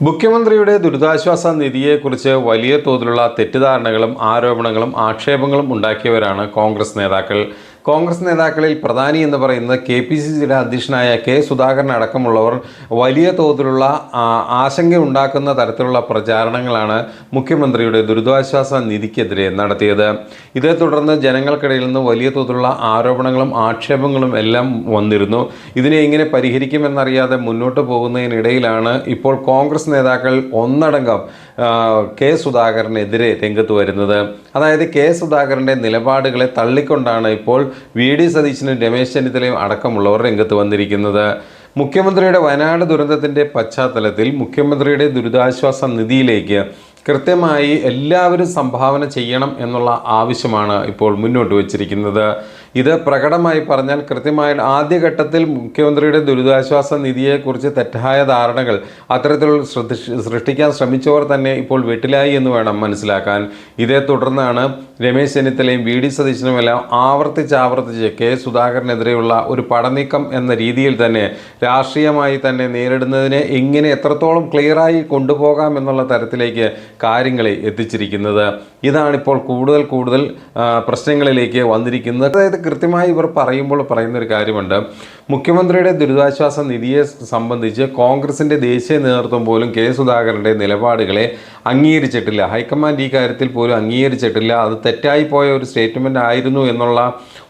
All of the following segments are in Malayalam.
മുഖ്യമന്ത്രിയുടെ ദുരിതാശ്വാസ നിധിയെക്കുറിച്ച് വലിയ തോതിലുള്ള തെറ്റിദ്ധാരണകളും ആരോപണങ്ങളും ആക്ഷേപങ്ങളും ഉണ്ടാക്കിയവരാണ് കോൺഗ്രസ് നേതാക്കൾ. കോൺഗ്രസ് നേതാക്കളിൽ പ്രധാനി എന്ന് പറയുന്നത് കെ പി സി സിയുടെ അധ്യക്ഷനായ കെ സുധാകരൻ അടക്കമുള്ളവർ വലിയ തോതിലുള്ള ആശങ്ക ഉണ്ടാക്കുന്ന തരത്തിലുള്ള പ്രചാരണങ്ങളാണ് മുഖ്യമന്ത്രിയുടെ ദുരിതാശ്വാസ നിധിക്കെതിരെ നടത്തിയത്. ഇതേ തുടർന്ന് ജനങ്ങൾക്കിടയിൽ നിന്ന് വലിയ തോതിലുള്ള ആരോപണങ്ങളും ആക്ഷേപങ്ങളും എല്ലാം വന്നിരുന്നു. ഇതിനെ എങ്ങനെ പരിഹരിക്കുമെന്നറിയാതെ മുന്നോട്ട് പോകുന്നതിനിടയിലാണ് ഇപ്പോൾ കോൺഗ്രസ് നേതാക്കൾ ഒന്നടങ്കം കെ സുധാകരനെതിരെ രംഗത്ത് വരുന്നത്. അതായത് കെ സുധാകരന്റെ നിലപാടുകളെ തള്ളിക്കൊണ്ടാണ് ഇപ്പോൾ വി ഡി സതീശനും രമേശ് ചെന്നിത്തലയും അടക്കമുള്ളവർ രംഗത്ത് വന്നിരിക്കുന്നത്. മുഖ്യമന്ത്രിയുടെ വയനാട് ദുരന്തത്തിന്റെ പശ്ചാത്തലത്തിൽ മുഖ്യമന്ത്രിയുടെ ദുരിതാശ്വാസ നിധിയിലേക്ക് കൃത്യമായി എല്ലാവരും സംഭാവന ചെയ്യണം എന്നുള്ള ആവശ്യമാണ് ഇപ്പോൾ മുന്നോട്ട് വച്ചിരിക്കുന്നത്. ഇത് പ്രകടമായി പറഞ്ഞാൽ കൃത്യമായി ആദ്യഘട്ടത്തിൽ മുഖ്യമന്ത്രിയുടെ ദുരിതാശ്വാസ നിധിയെക്കുറിച്ച് തെറ്റായ ധാരണകൾ അത്തരത്തിൽ സൃഷ്ടിക്കാൻ ശ്രമിച്ചവർ തന്നെ ഇപ്പോൾ വെട്ടിലായി എന്ന് വേണം മനസ്സിലാക്കാൻ. ഇതേ തുടർന്നാണ് രമേശ് ചെന്നിത്തലയും വി ഡി സതീശനുമെല്ലാം ആവർത്തിച്ചാവർത്തിച്ച് ആവർത്തിച്ച് കെ സുധാകരനെതിരെയുള്ള ഒരു പടനീക്കം എന്ന രീതിയിൽ തന്നെ രാഷ്ട്രീയമായി തന്നെ നേരിടുന്നതിനെ എങ്ങനെ എത്രത്തോളം ക്ലിയറായി കൊണ്ടുപോകാം എന്നുള്ള തരത്തിലേക്ക് കാര്യങ്ങളെ എത്തിച്ചിരിക്കുന്നത്. ഇതാണിപ്പോൾ കൂടുതൽ കൂടുതൽ പ്രശ്നങ്ങളിലേക്ക് വന്നിരിക്കുന്നത്. അതായത് കൃത്യമായി ഇവർ പറയുമ്പോൾ പറയുന്ന ഒരു കാര്യമുണ്ട്. മുഖ്യമന്ത്രിയുടെ ദുരിതാശ്വാസ നിധിയെ സംബന്ധിച്ച് കോൺഗ്രസിന്റെ ദേശീയ നേതൃത്വം പോലും കെ സുധാകരന്റെ നിലപാടുകളെ അംഗീകരിച്ചിട്ടില്ല. ഹൈക്കമാൻഡ് ഈ കാര്യത്തിൽ പോലും അംഗീകരിച്ചിട്ടില്ല. അത് തെറ്റായി പോയ ഒരു സ്റ്റേറ്റ്മെന്റ് ആയിരുന്നു എന്നുള്ള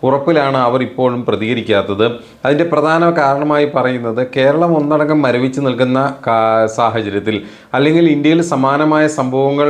ഉറപ്പിലാണ് അവർ ഇപ്പോഴും പ്രതികരിക്കാത്തത്. അതിന്റെ പ്രധാന കാരണമായി പറയുന്നത് കേരളം ഒന്നടങ്കം മരവിച്ച് നിൽക്കുന്ന സാഹചര്യത്തിൽ അല്ലെങ്കിൽ ഇന്ത്യയിൽ സമാനമായ സംഭവങ്ങൾ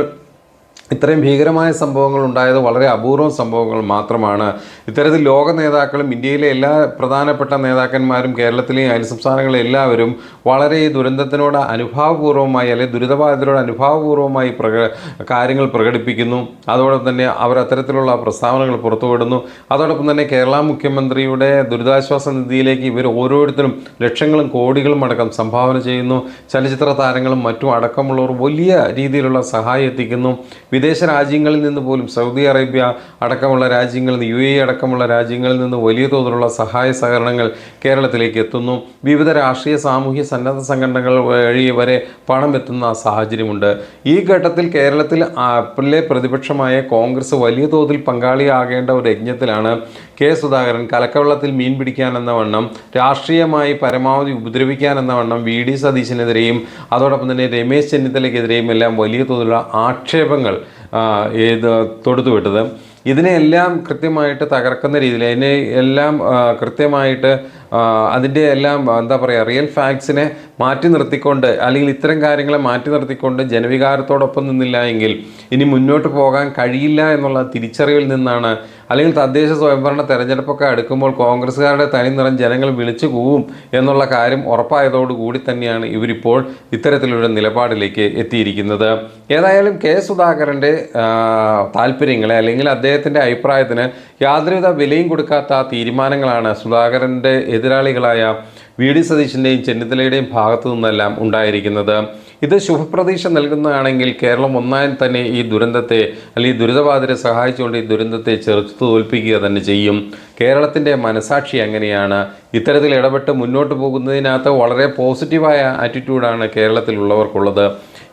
ഇത്രയും ഭീകരമായ സംഭവങ്ങൾ ഉണ്ടായത് വളരെ അപൂർവം സംഭവങ്ങൾ മാത്രമാണ്. ഇത്തരത്തിൽ ലോക നേതാക്കളും ഇന്ത്യയിലെ എല്ലാ പ്രധാനപ്പെട്ട നേതാക്കന്മാരും കേരളത്തിലെയും അയൽ സംസ്ഥാനങ്ങളിലെ എല്ലാവരും വളരെ ദുരന്തത്തിനോട് അനുഭാവപൂർവമായി അല്ലെങ്കിൽ ദുരിതബാധിതരോട് അനുഭാവപൂർവമായി പ്രക കാര്യങ്ങൾ പ്രകടിപ്പിക്കുന്നു. അതോടൊപ്പം തന്നെ അവർ അത്തരത്തിലുള്ള പ്രസ്താവനകൾ പുറത്തുവിടുന്നു. അതോടൊപ്പം തന്നെ കേരള മുഖ്യമന്ത്രിയുടെ ദുരിതാശ്വാസ നിധിയിലേക്ക് ഇവർ ഓരോരുത്തരും ലക്ഷങ്ങളും കോടികളും അടക്കം സംഭാവന ചെയ്യുന്നു. ചലച്ചിത്ര താരങ്ങളും മറ്റും അടക്കമുള്ളവർ വലിയ രീതിയിലുള്ള സഹായം എത്തിക്കുന്നു. വിദേശ രാജ്യങ്ങളിൽ നിന്ന് പോലും സൗദി അറേബ്യ അടക്കമുള്ള രാജ്യങ്ങളിൽ നിന്ന് യു എ അടക്കമുള്ള രാജ്യങ്ങളിൽ നിന്ന് വലിയ തോതിലുള്ള സഹായ സഹകരണങ്ങൾ കേരളത്തിലേക്ക് എത്തുന്നു. വിവിധ രാഷ്ട്രീയ സാമൂഹ്യ സന്നദ്ധ സംഘടനകൾ വഴി വരെ പണം എത്തുന്ന സാഹചര്യമുണ്ട്. ഈ ഘട്ടത്തിൽ കേരളത്തിൽ അപ്പിലെ പ്രതിപക്ഷമായ കോൺഗ്രസ് വലിയ തോതിൽ പങ്കാളിയാകേണ്ട ഒരു യജ്ഞത്തിലാണ് കെ സുധാകരൻ കലക്കവെള്ളത്തിൽ മീൻ പിടിക്കാനെന്ന വണ്ണം രാഷ്ട്രീയമായി പരമാവധി ഉപദ്രവിക്കാനെന്ന വണ്ണം വി ഡി സതീശനെതിരെയും അതോടൊപ്പം തന്നെ രമേശ് ചെന്നിത്തലയ്ക്കെതിരെയും എല്ലാം വലിയ തോതിലുള്ള ആക്ഷേപങ്ങൾ ആ, തൊടുത്തു തൊടുത്തുവിട്ടത് ഇതിനെല്ലാം കൃത്യമായിട്ട് തകർക്കുന്ന രീതിയിൽ അതിനെ എല്ലാം കൃത്യമായിട്ട് അതിന്റെ എല്ലാം എന്താ പറയുക റിയൽ ഫാക്ട്സിനെ മാറ്റി നിർത്തിക്കൊണ്ട് അല്ലെങ്കിൽ ഇത്തരം കാര്യങ്ങളെ മാറ്റി നിർത്തിക്കൊണ്ട് ജനവികാരത്തോടൊപ്പം നിന്നില്ല എങ്കിൽ ഇനി മുന്നോട്ട് പോകാൻ കഴിയില്ല എന്നുള്ള തിരിച്ചറിവിൽ നിന്നാണ് അല്ലെങ്കിൽ തദ്ദേശ സ്വയംഭരണ തെരഞ്ഞെടുപ്പൊക്കെ അടുക്കുമ്പോൾ കോൺഗ്രസ്സുകാരുടെ തനി നിറം ജനങ്ങൾ വിളിച്ചു പോവും എന്നുള്ള കാര്യം ഉറപ്പായതോടുകൂടി തന്നെയാണ് ഇവരിപ്പോൾ ഇത്തരത്തിലൊരു നിലപാടിലേക്ക് എത്തിയിരിക്കുന്നത്. ഏതായാലും കെ സുധാകരന്റെ താല്പര്യങ്ങളെ അല്ലെങ്കിൽ അദ്ദേഹത്തിന്റെ അഭിപ്രായത്തിന് യാതൊരുവിധ വിലയും കൊടുക്കാത്ത തീരുമാനങ്ങളാണ് സുധാകരന്റെ എതിരാളികളായ വി ഡി സതീശന്റെയും ചെന്നിത്തലയുടെയും ഭാഗത്തു നിന്നെല്ലാം ഉണ്ടായിരിക്കുന്നത്. ഇത് ശുഭപ്രതീക്ഷ നൽകുന്നതാണെങ്കിൽ കേരളം ഒന്നായി തന്നെ ഈ ദുരന്തത്തെ അല്ലെങ്കിൽ ദുരിതബാധിതരെ സഹായിച്ചുകൊണ്ട് ഈ ദുരന്തത്തെ ചെറുത്തു തോൽപ്പിക്കുക തന്നെ ചെയ്യും. കേരളത്തിന്റെ മനസാക്ഷി അങ്ങനെയാണ് ഇത്തരത്തിൽ ഇടപെട്ട് മുന്നോട്ട് പോകുന്നതിനകത്ത് വളരെ പോസിറ്റീവായ ആറ്റിറ്റ്യൂഡാണ് കേരളത്തിലുള്ളവർക്കുള്ളത്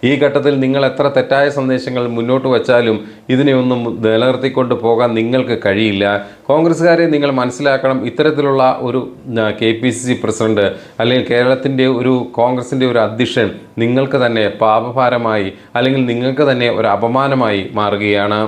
ഈ ഘട്ടത്തിൽ നിങ്ങൾ എത്ര തെറ്റായ സന്ദേശങ്ങൾ മുന്നോട്ട് വച്ചാലും ഇതിനെ ഒന്നും നിലനിർത്തിക്കൊണ്ട് പോകാൻ നിങ്ങൾക്ക് കഴിയില്ല. കോൺഗ്രസ്സുകാരെ നിങ്ങൾ മനസ്സിലാക്കണം ഇത്തരത്തിലുള്ള ഒരു K P C C president അല്ലെങ്കിൽ കേരളത്തിന്റെ ഒരു കോൺഗ്രസിന്റെ ഒരു അധ്യക്ഷൻ നിങ്ങൾക്ക് തന്നെ പാപഭാരമായി അല്ലെങ്കിൽ നിങ്ങൾക്ക് തന്നെ ഒരു അപമാനമായി മാറുകയാണ്.